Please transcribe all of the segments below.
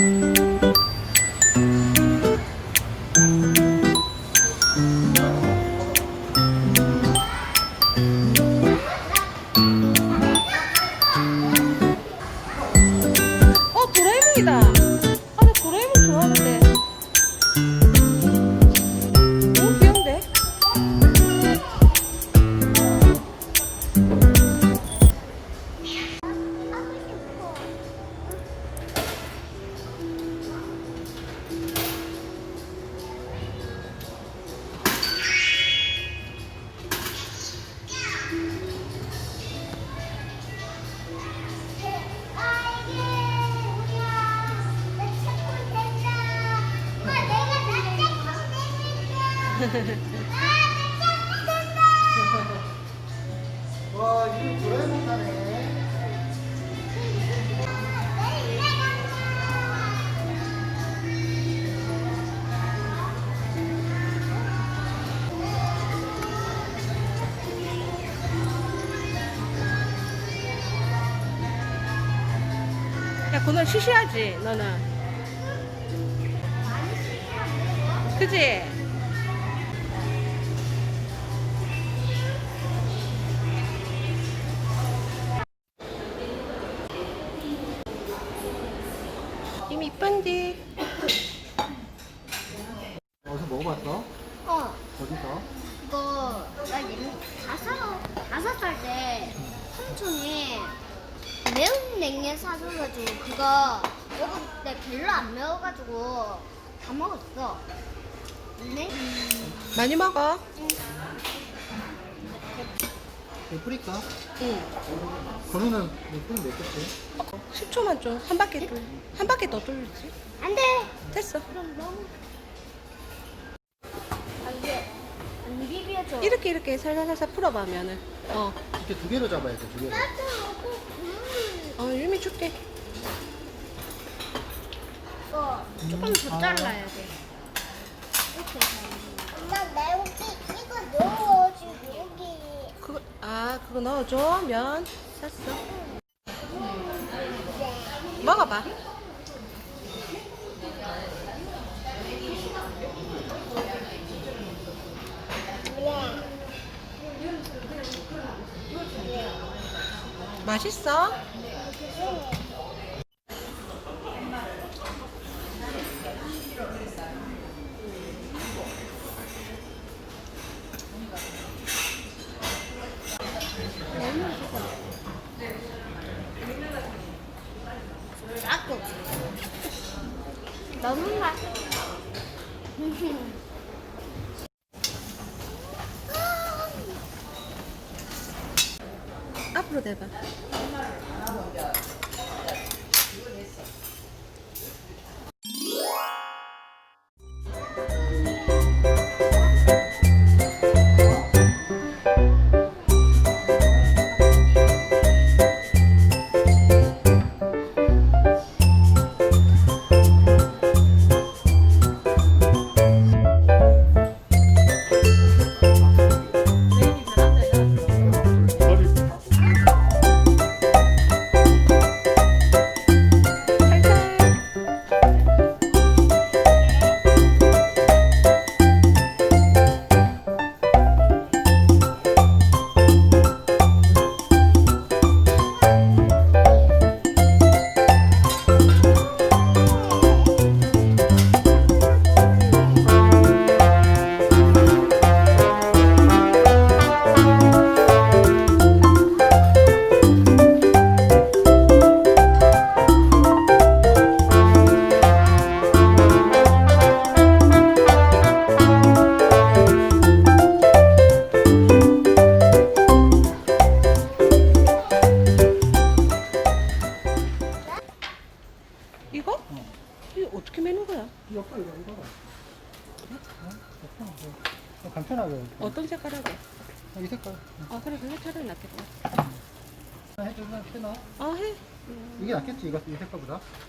어 와, 이거 도라에몽 사네. 야 쉬셔야지 너는. 그지? 냉면 사줘가지고 그거 먹었는데 별로 안 매워가지고 다 먹었어. 근데 많이 먹어. 뿌릴까? 응. 건우는 몇 뿌리 몇 개지? 10초만 좀 한 바퀴 돌. 한 바퀴 더 돌리지. 안 돼. 됐어. 그럼 너무 안 돼. 안 비벼져. 이렇게 이렇게 살살살살 풀어봐 면은. 어. 이렇게 두 개로 잡아야 돼, 두 개로. 나도 어 유미 줄게. 이거 조금 더 잘라야 돼. 엄마 나 여기 이거 넣어줘 여기. 그거 아 그거 넣어줘 면 샀어. 먹어봐. 맛있어? 나도. 너무 맛있어. 앞으로 대봐.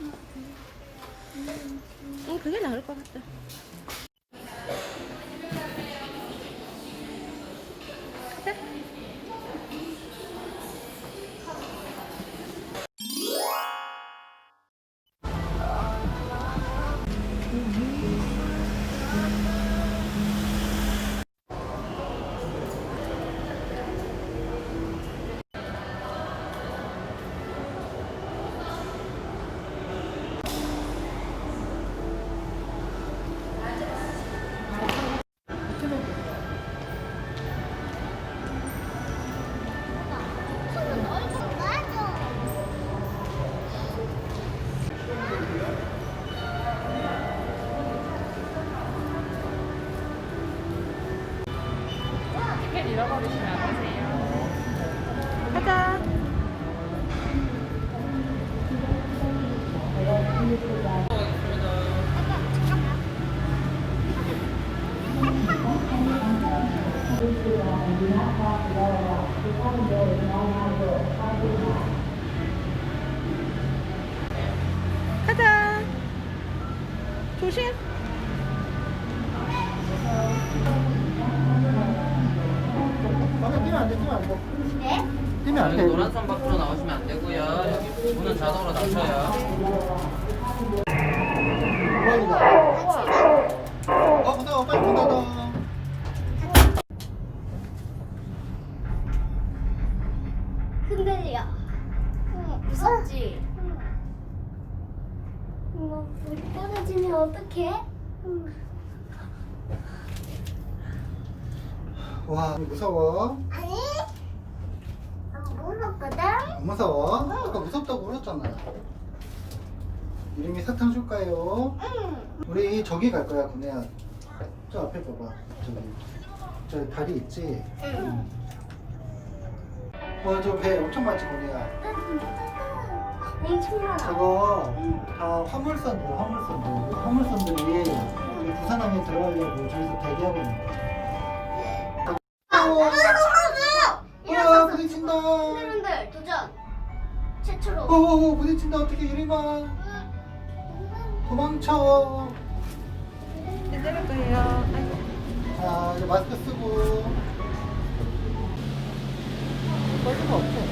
이 색깔보다. 응 그게 나을 것 같다. 잃어버리시면 안 되세요. 가자. 가자. 조심. 마음에 뛰면 안 돼, 뛰면 안 돼. 네? 뛰면 안 여기 돼. 노란 선 밖으로 나오시면 안 되고요. 여기 문은 자동으로 닫혀요. 어, 무서워. 빨리 문 닫아. 흔들려. 응, 무섭지? 엄마, 물이 떨어지면 어떡해? 응. 와, 무서워. 아니, 안 무섭거든? 안 무서워? 아까 무섭다고 울었잖아. 이름이 사탕 줄까요? 응. 우리 저기 갈 거야, 군혜야. 저 앞에 봐봐. 저기. 저 다리 있지? 응. 와, 저 배 엄청 많지. 엄청 많아. 저거 다 화물선들, 화물선들. 그 화물선들이 우리 부산항에 들어가려고 저기서 대기하고 있는 거야. 최초로. 오, 부딪힌다. 어떻게 이리마. 도망쳐. 이제 내릴 거예요. 아이고. 자, 이제 마스크 쓰고. 빠지가 없어.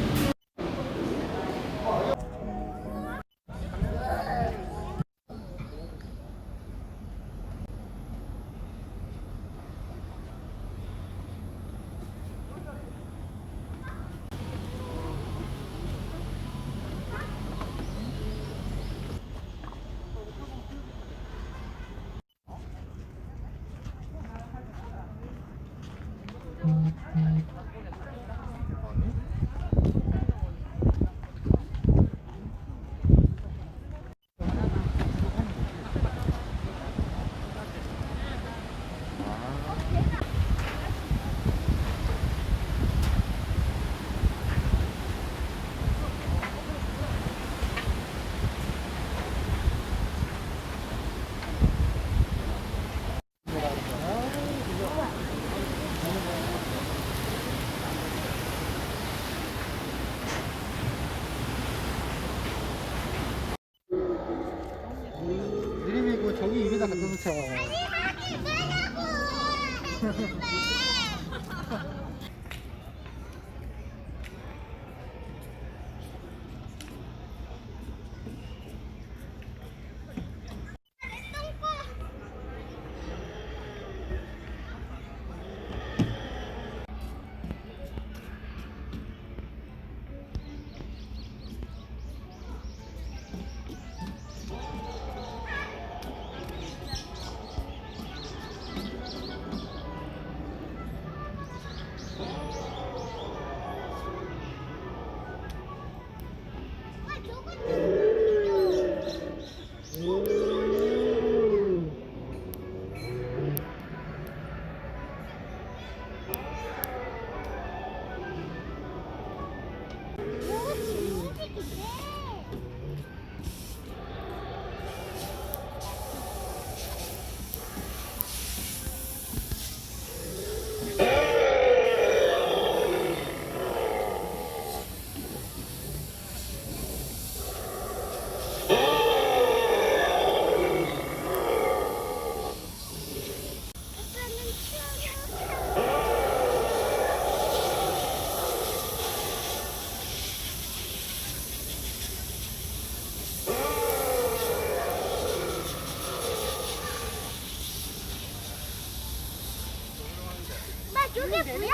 나 저게 뭐야?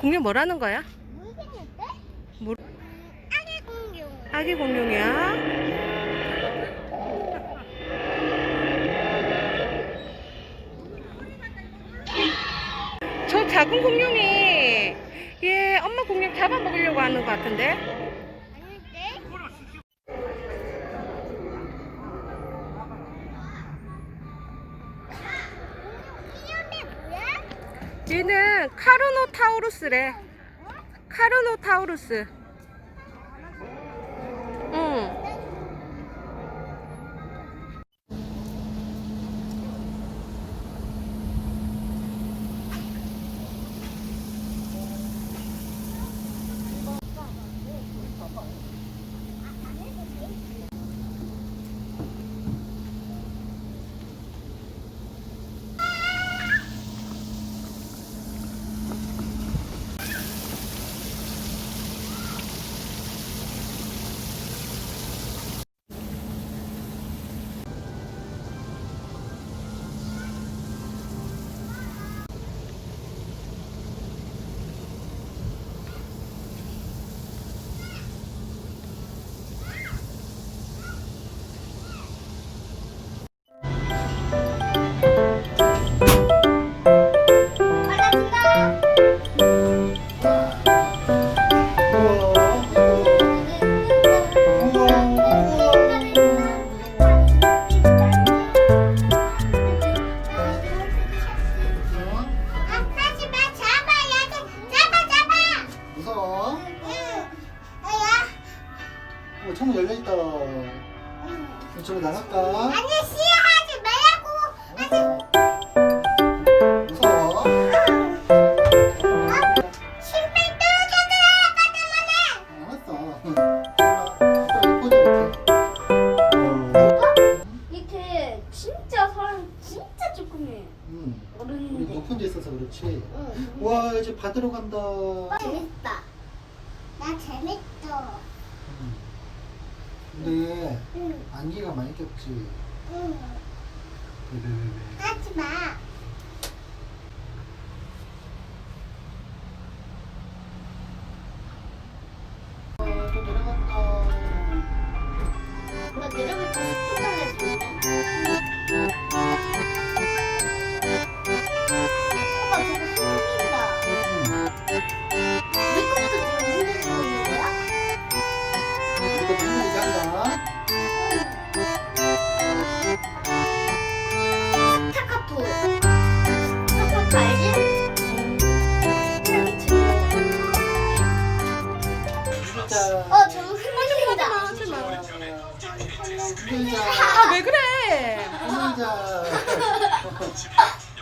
공룡 뭐라는 거야? 모르겠는데? 뭐, 아기 공룡. 아기 공룡이야? 저 작은 공룡이 얘 엄마 공룡 잡아먹으려고 하는 것 같은데? 타우루스래. 카르노 타우루스. 저로 나갈까? 아니, 씨하지 말라고. 무서워. 신발 떨어져라, 까다만해. 알았어. 이따 이뻐져, 이렇게. 이렇게 진짜 사람 진짜 조금해. 음, 우리 어른인데. 높은 데 있어서 그렇지. 응. 와, 이제 받으러 간다. 재밌다. 나 재밌어. 음. 근데 응. 안개가 많이 꼈지. 응. 왜, 왜, 왜, 왜. 하지 마.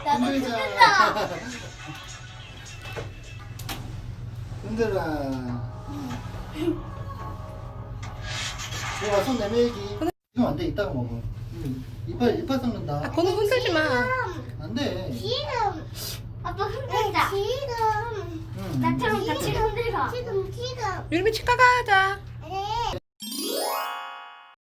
나도 흔들자. 흔들다. 흔들어. 좋아, 손 내밀기. 이거 안 돼, 이따가 먹어. 음, 이빨, 이빨 썩는다. 아, 건우 흔들지 마. 안 돼. 지금. 아빠 흔들자. 지금. 응. 나처럼 같이 흔들어. 지금, 지금. 유림이 치과 가자.